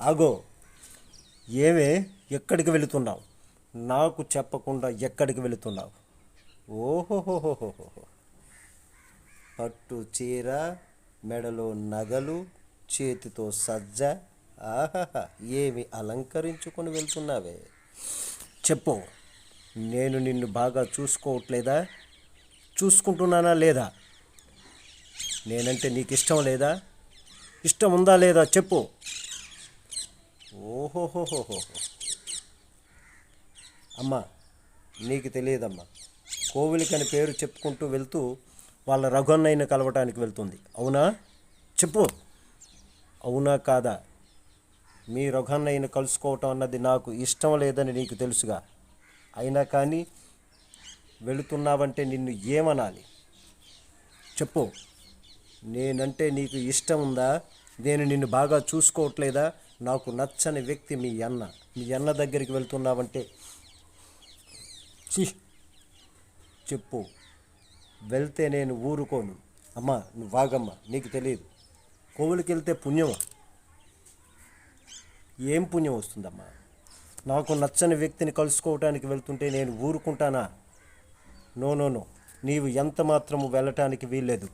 ఆగో ఏమే ఎక్కడికి వెళుతున్నావు? నాకు చెప్పకుండా ఎక్కడికి వెళుతున్నావు? ఓహోహోహోహోహో. పట్టు చీర మెడలో నగలు చేతితో సజ్జ ఆహాహా ఏమి అలంకరించుకొని వెళ్తున్నావే? చెప్పు నేను నిన్ను బాగా చూసుకోవట్లేదా? చూసుకుంటున్నానా లేదా? నేనంటే నీకు ఇష్టం లేదా? ఇష్టం ఉందా లేదా? చెప్పు. ఓహోహోహోహో. అమ్మా నీకు తెలియదమ్మా. కోవిలికని పేరు చెప్పుకుంటూ వెళ్తూ వాళ్ళ రఘున్నయ్యను కలవటానికి వెళ్తుంది. అవునా? చెప్పు. అవునా కాదా? మీ రఘున్నయ్యని కలుసుకోవటం అన్నది నాకు ఇష్టం లేదని నీకు తెలుసుగా. అయినా కానీ వెళుతున్నావంటే నిన్ను ఏమనాలి? చెప్పు. నేనంటే నీకు ఇష్టం ఉందా? నేను నిన్ను బాగా చూసుకోవట్లేదా? నాకు నచ్చని వ్యక్తి మీ అన్న. మీ అన్న దగ్గరికి వెళ్తున్నావంటే చి చెప్పు. వెళ్తే నేను ఊరుకోను. అమ్మా నువ్వు వాగమ్మా నీకు తెలియదు. కోవులకి వెళ్తే పుణ్యమా? ఏం పుణ్యం వస్తుందమ్మా? నాకు నచ్చని వ్యక్తిని కలుసుకోవటానికి వెళ్తుంటే నేను ఊరుకుంటానా? No no no. నీవు ఎంత మాత్రము వెళ్ళటానికి వీల్లేదు.